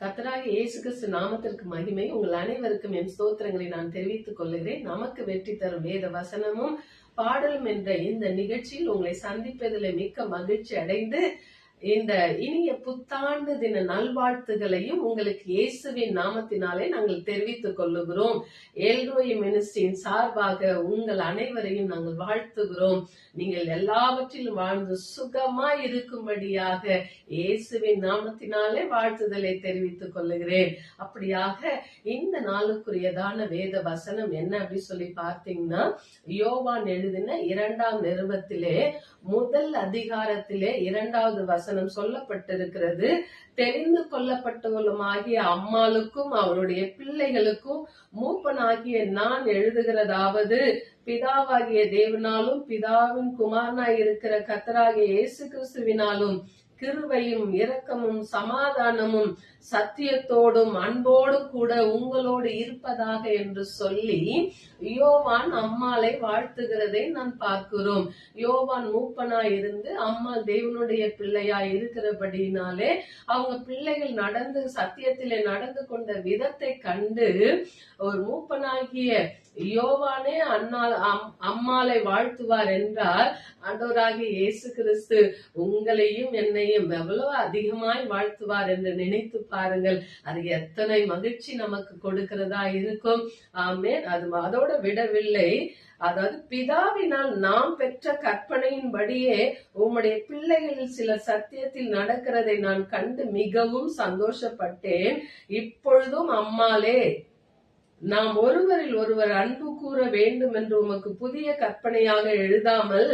கத்தராக இயேசு கிறிஸ்து நாமத்திற்கு மகிமை. உங்கள் அனைவருக்கும் என் ஸ்தோத்திரங்களை நான் தெரிவித்துக் கொள்கிறேன். நமக்கு வெற்றி தரும் வேத வசனமும் பாடலும் என்ற இந்த நிகழ்ச்சியில் உங்களை சந்திப்பதில் மிக்க மகிழ்ச்சி அடைந்து இந்த இனிய புத்தாண்டு தின நல்வாழ்த்துகளையும் உங்களுக்கு இயேசுவின் நாமத்தினாலே நாங்கள் தெரிவித்துக் கொள்ளுகிறோம். எல்ரோய் மினிஸ்ட்ரியின் சார்பாக உங்கள் அனைவரையும் நாங்கள் வாழ்த்துகிறோம். நீங்கள் எல்லாவற்றிலும் வாழ்ந்து சுகமா இருக்கும்படியாக இயேசுவின் நாமத்தினாலே வாழ்த்துதலை தெரிவித்துக் கொள்ளுகிறேன். அப்படியாக இந்த நாளுக்குரியதான வேத வசனம் என்ன அப்படி சொல்லி பார்த்தீங்கன்னா யோவான் எழுதின இரண்டாம் நிருபத்திலே முதல் அதிகாரத்திலே இரண்டாவது வசனம் சொல்லப்பட்டிருக்கிறது. தெரிந்து கொள்ளப்பட்டவளுமாகிய அம்மாளுக்கும் அவருடைய பிள்ளைகளுக்கும் மூப்பனாகிய நான் எழுதுகிறதாவது பிதாவாகிய தேவனாலும் பிதாவின் குமாரனாய் இருக்கிற கத்தராகிய இயேசு கிறிஸ்துவினாலும் கிருபையும் இரக்கமும் சமாதானமும் சத்தியத்தோடும் அன்போடும் கூட உங்களோடு இருப்பதாக என்று சொல்லி யோவான் அம்மாளை வாழ்த்துகிறதை நான் பார்க்கிறோம். யோவான் மூப்பனாய் இருந்து அம்மா தேவனுடைய பிள்ளையா இருக்கிறபடினாலே அவங்க பிள்ளைகள் நடந்து சத்தியத்திலே நடந்து கொண்ட விதத்தை கண்டு ஒரு மூப்பனாகிய யோவானே அண்ணால் அம்- அம்மாளை வாழ்த்துவார் என்றால் ஆண்டவராகிய இயேசு கிறிஸ்து உங்களையும் என்னையும் எவ்வளவு அதிகமாய் வாழ்த்துவார் என்று நினைத்து பாருங்கள். அது எத்தனை மகிழ்ச்சி நமக்கு கொடுக்கிறதா இருக்கும். ஆமென். அது அதோட விடவில்லை. அதாவது பிதாவினால் நாம் பெற்ற கற்பனையின்படியே உம்முடைய பிள்ளைகளில் சில சத்தியத்தில் நடக்கிறதை நான் கண்டு மிகவும் சந்தோஷப்பட்டேன். இப்பொழுதும் அம்மாளே நாம் ஒருவரில் ஒருவர் அன்பு கூற வேண்டும் என்று உமக்கு புதிய கற்பனையாக எழுதாமல்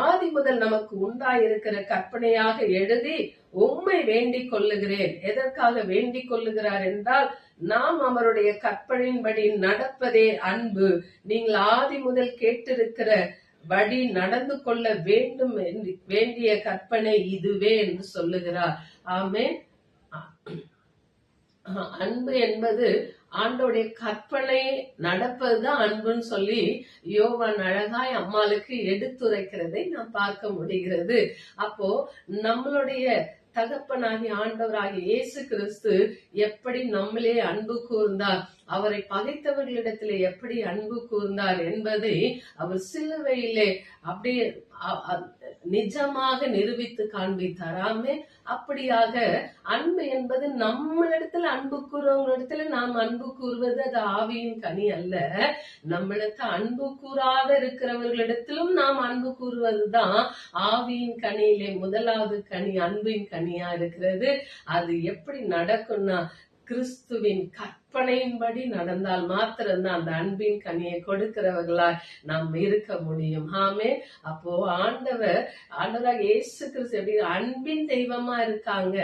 ஆதி முதல் நமக்கு உண்டாயிருக்கிற கற்பனையாக எழுதி உண்மை வேண்டிக் கொள்ளுகிறேன். எதற்காக வேண்டிக் கொள்ளுகிறார் என்றால் நாம் அவருடைய கற்பனையின்படி நடப்பதே அன்பு. நீங்கள் ஆதி முதல் கேட்டிருக்கிற படி நடந்து கொள்ள வேண்டும் என்று வேண்டிய கற்பனை இதுவே என்று சொல்லுகிறார். ஆமே அன்பு என்பது ஆண்டோடைய கற்பனை நடப்பதுதான் அன்புன்னு சொல்லி யோவான் அழகாய் அம்மாளுக்கு எடுத்துரைக்கிறதை நாம் பார்க்க முடிகிறது. அப்போ நம்மளுடைய தகப்பனாகி ஆண்டவராகிய இயேசு கிறிஸ்து எப்படி நம்மளே அன்பு கூர்ந்தார் அவரை பகைத்தவர்களிடத்திலே எப்படி அன்பு கூர்ந்தார் என்பதை அவர் சிலுவையிலே அப்படியே நிஜமாக நிரூபித்து காண்பித்தாராமே. அப்படியாக அன்பு என்பது நம்மளிடத்துல அன்பு கூறுவங்களிடத்துல நாம் அன்பு கூறுவது அது ஆவியின் கனி அல்ல. நம்மளுக்கு அன்பு கூறாத இருக்கிறவர்களிடத்திலும் நாம் அன்பு கூறுவதுதான் ஆவியின் கனியிலே முதலாவது கனி அன்பின் கனியா இருக்கிறது. அது எப்படி நடக்கும்னா கிறிஸ்துவின் கற்பனையின்படி நடந்தால் மாத்திரம்தான் அந்த அன்பின் கனியை கொடுக்கிறவர்களாய் நாம் இருக்க முடியும். ஆமே அப்போ ஆண்டவர் ஆண்டவராக இயேசு கிறிஸ்து எப்படி அன்பின் தெய்வமா இருக்காங்க?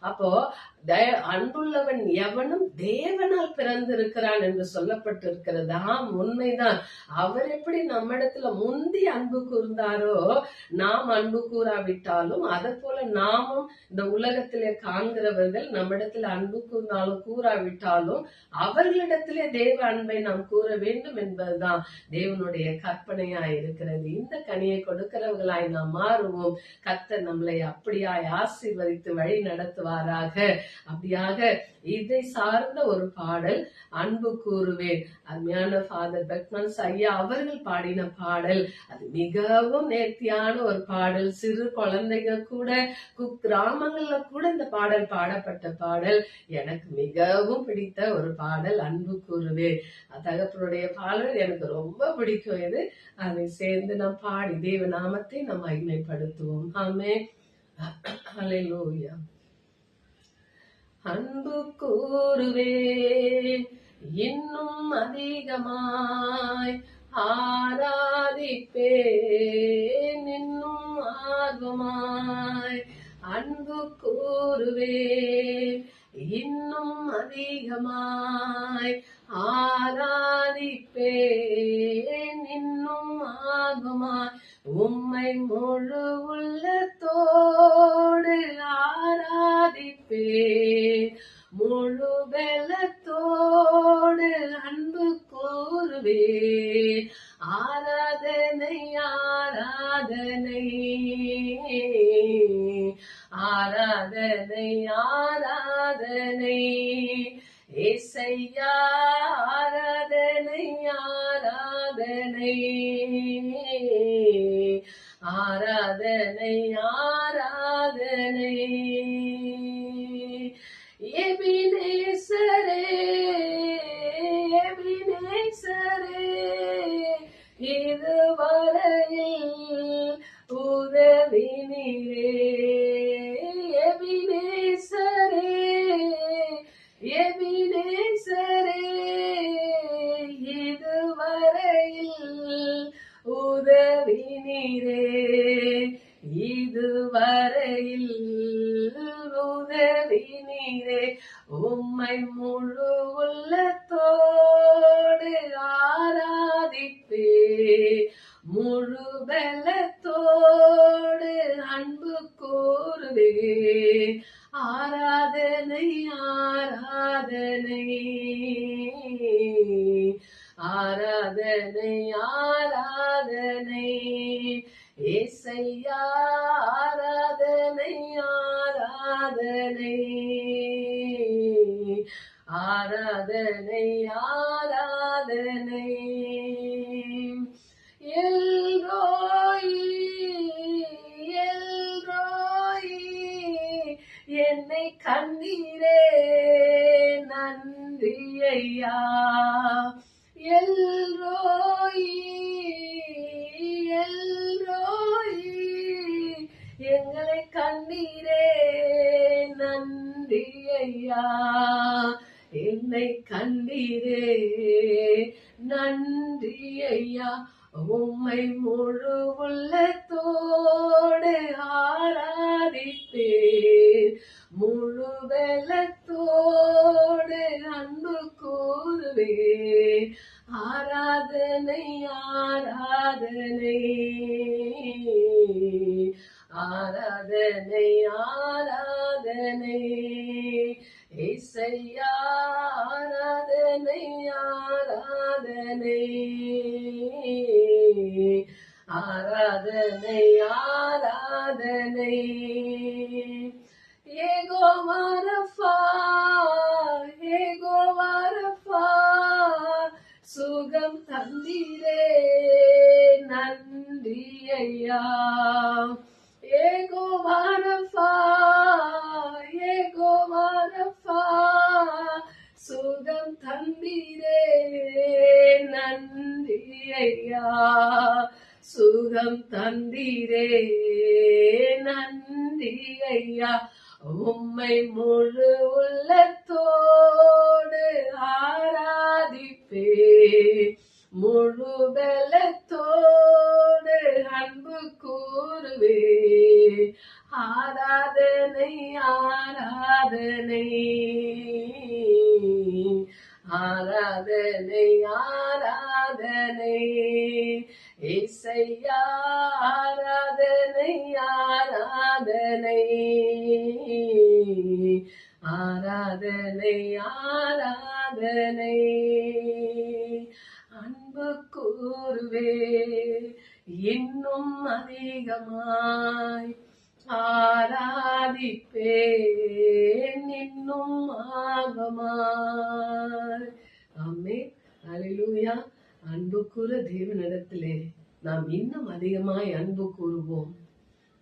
அப்போ தய- அன்புள்ளவன் எவனும் தேவனால் பிறந்திருக்கிறான் என்று சொல்லப்பட்டிருக்கிறது. ஆம் உண்மைதான். அவர் எப்படி நம்மிடத்துல முந்தி அன்பு கூர்ந்தாரோ நாம் அன்பு கூறாவிட்டாலும் அதை போல நாமும் இந்த உலகத்திலே காண்கிறவர்கள் நம்மிடத்துல அன்பு கூர்ந்தாலும் கூறாவிட்டாலும் அவர்களிடத்திலே தேவ அன்பை நாம் கூற வேண்டும் என்பதுதான் தேவனுடைய கற்பனையா இருக்கிறது. இந்த கனியை கொடுக்கிறவர்களாய் நாம் மாறுவோம். கத்த நம்மளை அப்படியாய் ஆசீர்வதித்து வழி நடத்துவாராக. அப்படியாக இதை சார்ந்த ஒரு பாடல் அன்பு கூறுவேன். அருமையான ஃபாதர் பெக்மன்ஸ் ஐயா அவர்கள் பாடின பாடல். அது மிகவும் நேர்த்தியான ஒரு பாடல். சிறு குழந்தைங்க கூட கு- கிராமங்கள்ல கூட இந்த பாடல் பாடப்பட்ட பாடல். எனக்கு மிகவும் பிடித்த ஒரு பாடல் அன்பு கூறுவேன். தகப்பனுடைய பாடல் எனக்கு ரொம்ப பிடிக்கும். இது. அதை சேர்ந்து நாம் பாடி தேவ நாமத்தை நாம் மகிமைப்படுத்துவோம். ஆமே ஹalleluya அன்பு கூறுவேன். இன்னும் அதிகமாய் ஆராதிப்பேன். இன்னும் ஆர்வமாய் அன்பு கூறுவேன். இன்னும் அதிகமாய் ஆராதிப்பேன். ஆர்வமாய் உம்மை முழு உள்ளத்தோடு ஆராதிப்பே முழு வெள்ளத்தோடு அன்பு கூறுவே ஆராதனை ஆராதனை. ஆராதனை ஆராதனை. இசையா ஆராதனை ஆராதனை. ஆராதனை ஆராதனை நீரே உம்மை முழு உள்ளத்தோடு ஆராதிப்பே. முழு பலத்தோடு அன்பு கூறுவே. ஆராதனை ஆராதனை. ஆராதனை ஆராதனை. ஏசையா ஆராதனை ஆராதனை. எல்ரோயி எல்ரோயி என்னை கண்ணீரே நன்றி ஐயா. எல்ரோயி எல்ரோயி எங்களை கண்ணீரே நன்றி ஐயா. என்னை கண்டீரே. நன்றி ஐயா. உம்மை முழு உள்ளத்தோடு ஆராதிப்பேன். முழு வெள்ளத்தோடு அன்பு கூறுவேன். ஆராதனை ஆராதனை. ஆராதனை ஆராதனை. இசையா ஆராதனை ஆராதனை. ஆராதனை ஆராதனை ஏகோ வரஃபா ஏகோ வரஃபா சுகம் தந்தீரே நன்றி ஐயா ஐயா சுகம் தந்தீரே நன்றி ஐயா. உம்மை முழு உள்ளத்தோடு ஆராதிப்பே முழு பலத்தோடு அன்பு கூறுவே ஆராதனை ஆராதனை ஆராதனை. ஆராதனை ஆராதனை. அன்பு கூறுவே இன்னும் அதிகமாய் ஆராதிப்பேன் இன்னும் ஆகமாய். அம்மே அலிலூயா அன்பு கூற தேவனிடத்திலே நாம் இன்னும் அதிகமாய் அன்பு கூறுவோம்.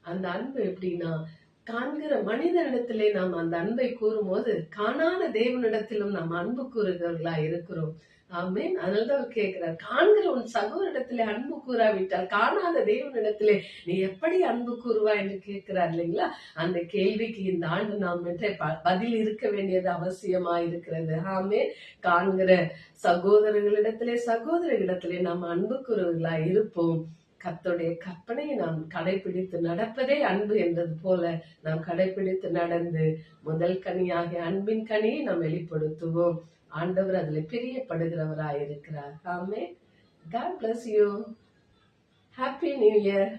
அந்த அன்பு எப்படின்னா காண்கிற மனிதனிடத்திலே நாம் அந்த அன்பை கூறும்போது காணாத தேவனிடத்திலும் நாம் அன்பு கூறுகிறவர்களா இருக்கிறோம். ஆமேன். அதனால்தான் அவர் கேட்கிறார் காண்கிற உன் சகோதரிடத்திலே அன்பு கூறாவிட்டால் காணாத தேவனிடத்திலே நீ எப்படி அன்பு கூறுவா என்று கேட்கிறார் இல்லைங்களா? அந்த கேள்விக்கு இந்த ஆண்டு நாம் ப- பதில் இருக்க வேண்டியது அவசியமா இருக்கிறது. ஆமே காண்கிற சகோதரர்களிடத்திலே சகோதரிகளிடத்திலே நாம் அன்பு கூறுவர்களா இருப்போம். கத்தோடைய கற்பனையை நாம் கடைபிடித்து நடப்பதே அன்பு என்றது போல நாம் கடைபிடித்து நடந்து முதல் கனியாக அன்பின் கனியை நாம் வெளிப்படுத்துவோம். ஆண்டவர் அதுல பிரியப்படுகிறவராய் இருக்கிறார் ஆமே God bless you happy new year